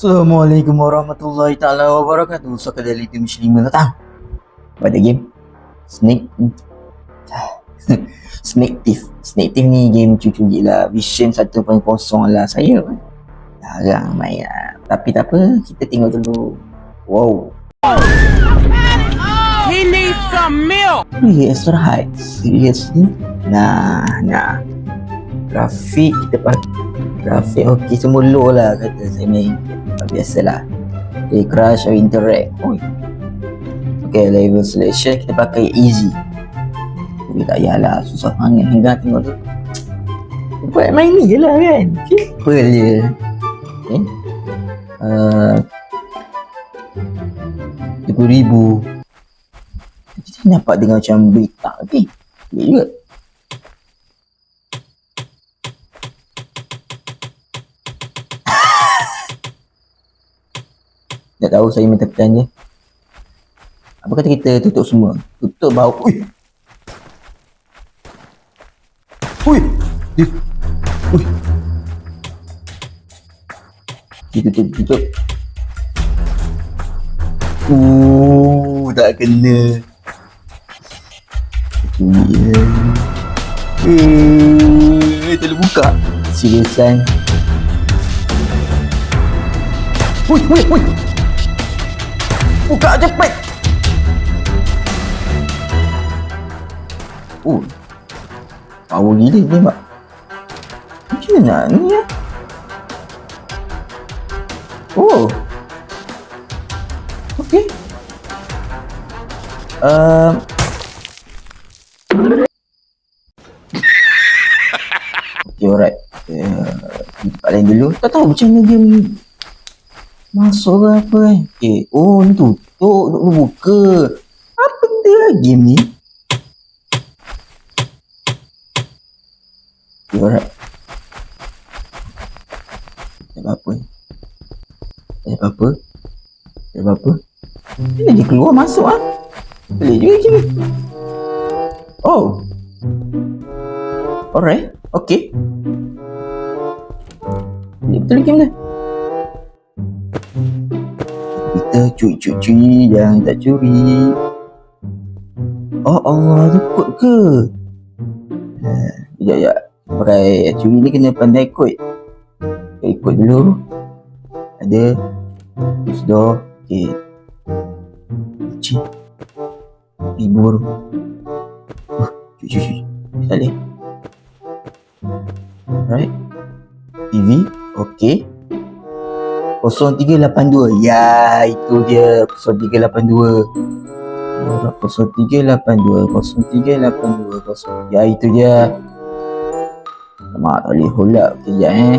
Assalamualaikum warahmatullahi taala wabarakatuh. Sekali itu muslim datang. Pada game Snake Snake Thief. Snake Thief ni game cucu gila. Vision 1.0 lah saya. Jarang main lah. Tapi tak apa, kita tengok dulu. Wow. He needs some milk. Really extra high. Seriously? Nah, nah. Grafik kita pakai. Grafik okey semua low lah kata saya main. Biasalah. Okay, crash or interact. Oh. Okay, level selection kita pakai easy. Tapi tak payahlah, susah sangat hingga tengok tu. Buat main ni je lah kan. Simple je. Okay. Uh, RM30,000. Kita nampak dengar macam berita okay. Baik juga. Tak tahu saya minta je. Apa kata kita tutup semua? Tutup bau. Ui. Ui. Dia. Ui. Kita tutup. Uh, tak kena. Ya. Eh, tak boleh buka. Seriusan. Ui, ui, ui. Buka cepat. Oh. Power gila ni, Mak. Macam mana ni ya? Oh. Okey. Um, Okay, alright. Uh, lain dulu. Tak tahu macam mana dia masuk ke apa kan. Okay. Oh, ni tutup. Duk buka. Apa benda lah game ni? Okay, alright. Tak apa-apa. Tak apa-apa. Tak apa-apa. Bila dia keluar masuk ah. Boleh juga macam ni. Oh. Alright. Okay. Ini betul game dah. Kita curi-curi jangan tak curi. Oh Allah, kod ke? Eh, Sekejap, sekejap. Pakai curi ni kena pandai kod. Kita ikut dulu. Ada. Close door. Okay. Cik. Ibu baru. Uh, curi. Tak boleh. Alright. TV. Okay. 0382. Ya, itu dia. 0382. Orang 0382 0382 kosong. Ya itu dia. Mak tak boleh hold up Sekejap eh.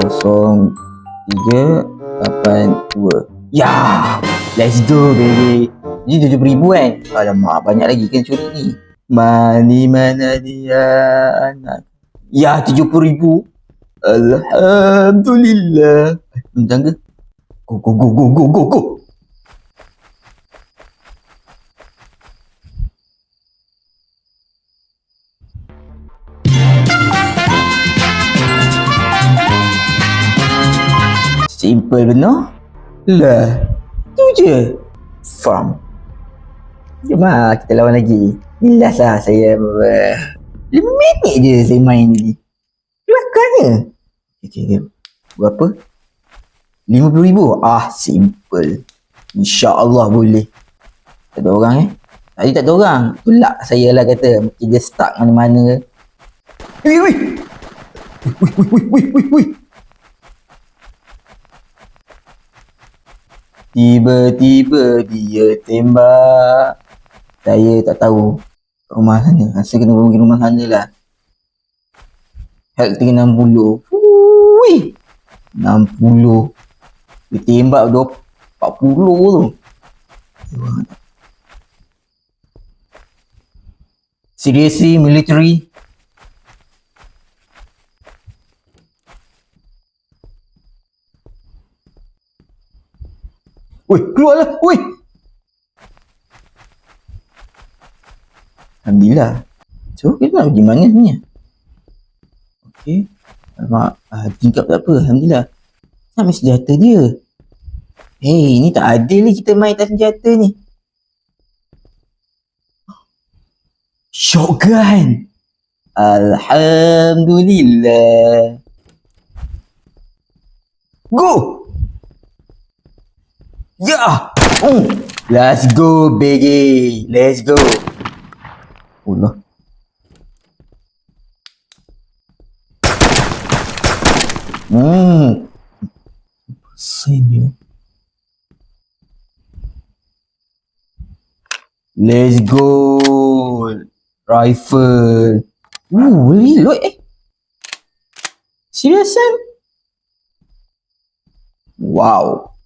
0382 Ya Let's go baby. Ni RM7,000 kan Alamak banyak lagi kan curi ni. Mani mana dia anak. Ya RM70,000 Alhamdulillah Eh, Bentang ke? Go go go go go go go Simple benar. Lah, tu je. Farm. Jom lah, kita lawan lagi. Last lah saya uh, 5 minit je saya main ni. Kelakarnya. Okay, okay. Berapa? RM50,000? Ah, simple. InsyaAllah boleh. Tak ada orang eh? Tadi tak ada orang. Itulah saya lah kata. Mungkin dia stuck mana-mana. Wih, wih! Wih, wih, wih, wih, wih, wih. Tiba-tiba dia tembak. Saya tak tahu rumah sana. Rasa kena pergi rumah sana lah. Health tinggi 60. Wui. 60. Dia tembak dua 40 tu. Seriously, military? Woi, keluarlah. Woi. Alhamdulillah. So, kita nak pergi mana ni? Okey. Alamak, ah, tingkap tak apa. Alhamdulillah. Sampai senjata dia. Hei, ni tak adil ni kita main tak senjata ni. Shotgun. Alhamdulillah. Go! Ya! Oh, let's go, baby. Let's go. Allah. Hmm. Senior. Let's go. Rifle. Ooh, reload eh. Serius kan? Wow.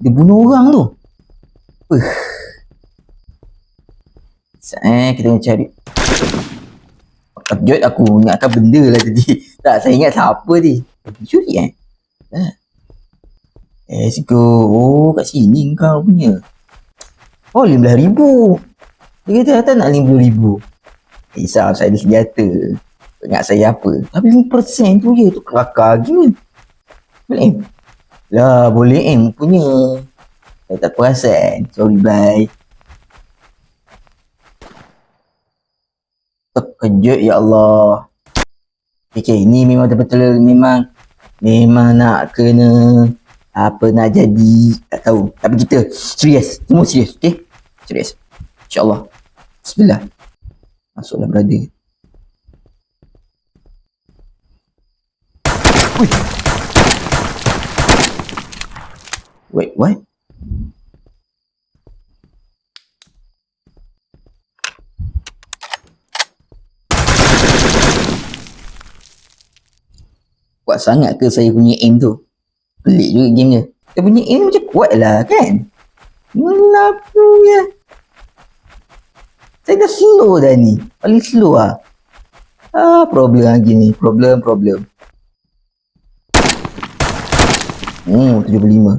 Dia bunuh orang tu. Uh. Eh, kita nak cari. Kejut aku ingatkan benda lah tadi. Tak, saya ingat siapa ni. Curi eh? Ah. Let's go. Oh, kat sini kau punya. Oh, RM15,000. Dia kata datang nak RM50,000. Eh, Isap saya ada senjata. Ingat saya apa? Tapi 5% tu je. Tu kelakar gila. Boleh? Lah, boleh aim punya. Saya tak perasan. Sorry, bye. Terkejut, ya Allah. Okay, ni memang betul-betul memang memang nak kena apa nak jadi tak tahu. Tapi kita serius. Semua serius okay serius. Insyaallah. Bismillah. Masuklah brother. Wait what kuat sangat ke saya punya aim tu? Pelik juga game dia. Dia punya aim macam kuat lah kan? Kenapa ya? Saya dah slow dah ni. Paling slow lah. Ah problem lagi ni. Problem problem. Hmm 75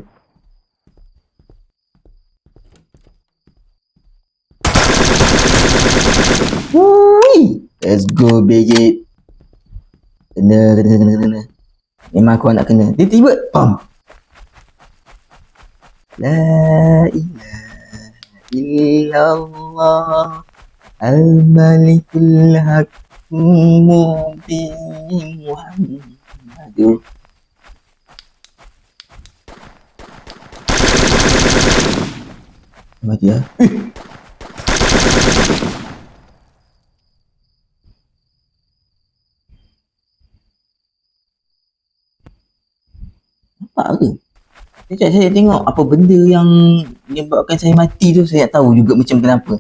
Wui, let's go. Kena, kena, kena, kena, kena. Memang aku nak kena. Dia tiba, pam. La ilaha illallah Al-Malikul Hakim Mubin Muhammad Mati lah. Ke? Sekejap saya tengok apa benda yang menyebabkan saya mati tu saya tak tahu juga macam kenapa.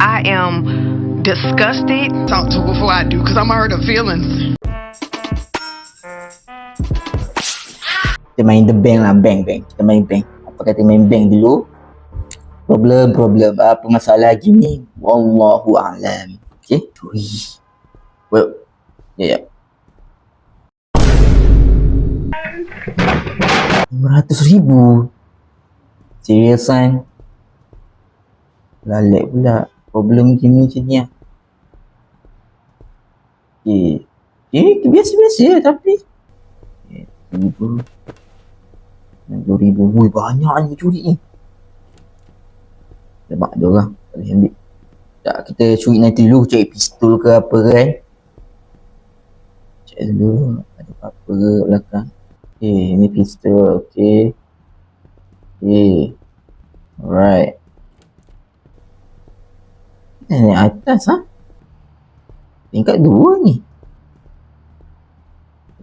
I am disgusted. Talk to before I do, because I'm hurt of feelings. Kita main the bank lah, bank, bank. Kita main bank. Apa kata main bank dulu? Problem, problem. Apa masalah lagi ni? Wallahu a'lam. Okay? Ui. Well, ya, ya. RM500 ribu. Seriusan? Lalek pula. Problem game macam ni lah. Okay. Okay, biasa-biasa je tapi. Okay, ribu. RM60,000. Ui, banyak ni curi ni. Lemak dia orang. Boleh ambil. Tak, kita curi nanti dulu. Cari pistol ke apa kan. Cek dulu. Ada apa-apa ke belakang. Okay, ni pistol. Okay. Okay. Alright. Naik atas ha. Tingkat dua ni.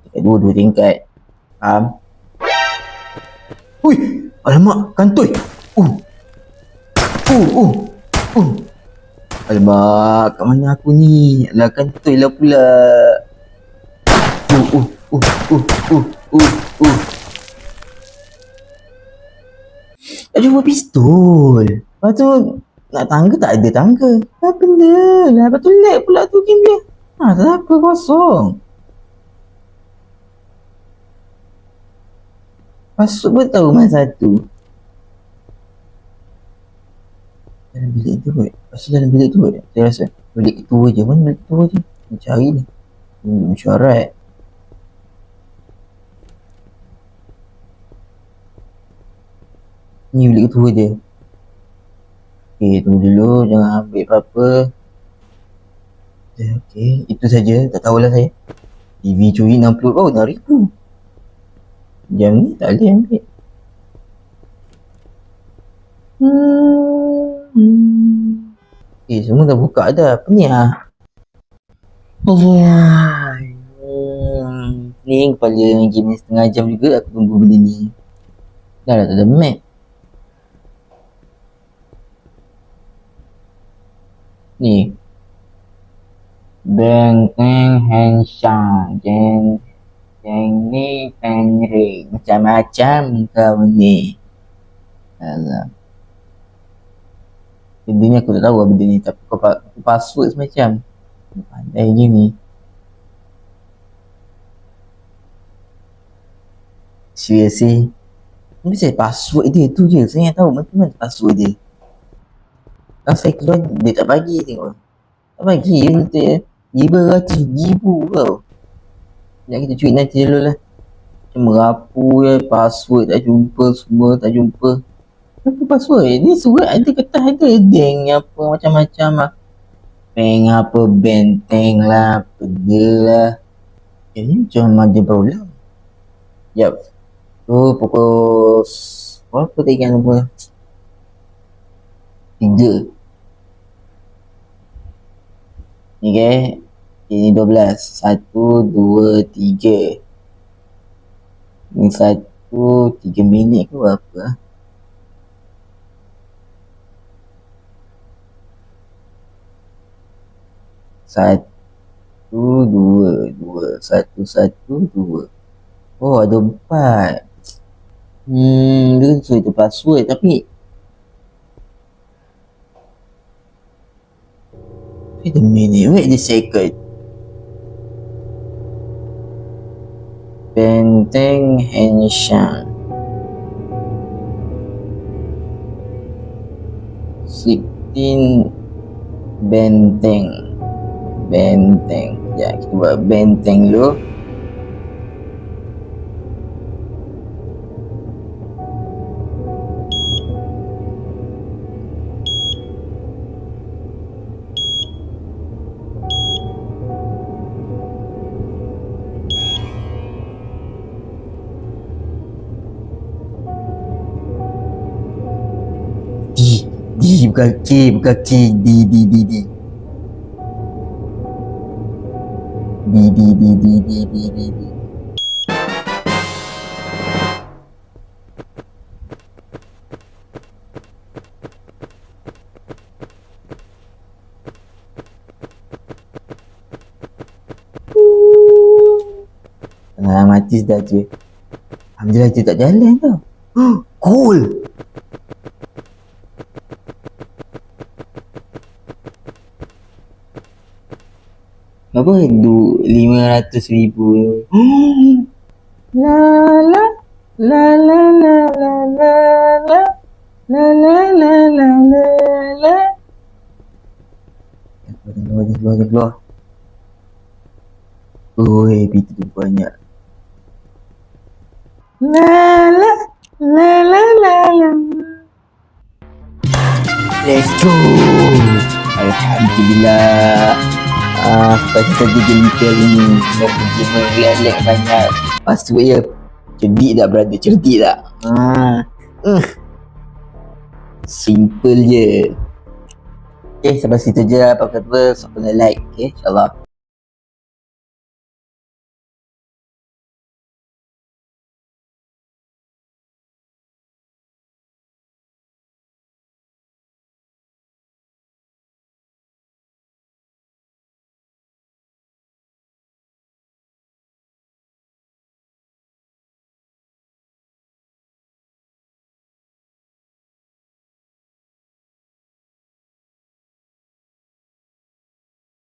Tingkat dua, dua tingkat. Faham? Ui, alamak, kantoi. Uh. Uh, uh. Uh. Alamak, kat mana aku ni? Alah, kantoi lah pula. Uh, uh, uh, uh, uh, uh, uh. Tak jumpa pistol. Lepas tu, nak tangga tak ada tangga. Apa benda lah. Lepas tu lag pula tu game dia. Ha, tak apa kosong. Masuk pun tahu mana satu. Dalam bilik tu kot. Pasal dalam bilik tu kot. Saya rasa bilik ketua je. Mana bilik ketua je? Nak cari ni. Ini mesyuarat. Ni bilik ketua je. Okay, tunggu dulu. Jangan ambil apa-apa. Eh, Okay, itu saja. Tak tahulah saya. TV curi 60 oh, 6,000. Jam ni tak boleh ambil. Hmm. Eh, semua dah buka dah. Apa ni ah? Allah. Hmm. Ni kepala game ni setengah jam juga aku tunggu benda ni. Dah dah tak ada map. Ni. Benteng Henshan. Jeng Jeng ni Penri. Macam-macam kau ni. Alah. Benda ni aku tak tahu lah benda ni Tapi kau password semacam. Pandai je ni. Seriously? Ni saya password dia tu je. Saya nak tahu macam mana password dia. Kalau saya keluar dia tak bagi tengok. Tak bagi dia kata Ribu ratus ribu kau Sekejap kita cuit nanti dulu lah. Macam merapu je Password tak jumpa semua tak jumpa apa password? Ni surat ada kertas ada deng apa macam-macam lah. Peng apa benteng lah, benda lah. Ni macam ada berulang. Jap. Tu pukul s- berapa tadi kan lupa? Tiga. Ni ke? Ini dua belas. Satu, dua, tiga. Ni satu, tiga minit ke berapa Satu, dua, dua. Satu, satu, dua. Oh, ada empat. Hmm, dia so itu password tapi Wait a minute, wait a second. Benteng Henshan. Sixteen Benteng. Benteng. Ya, kita buat benteng dulu. D, D bukan K, bukan K, D, D, D, D. Ah, mati dah je. Alhamdulillah dia tak jalan tau. Cool. Apa du lima ratus ribu La la la la la la la la la la la la la la Keluar je, keluar je, keluar Oi, pintu tu banyak La la la la la la Let's go Alhamdulillah Sampai saja game kali ni. Nak pergi mengelak banyak. Password ya Cerdik tak brother, cerdik tak? Ah. uh. Simple je. Okay, sampai situ je Apa kata, nak like Okay, insyaAllah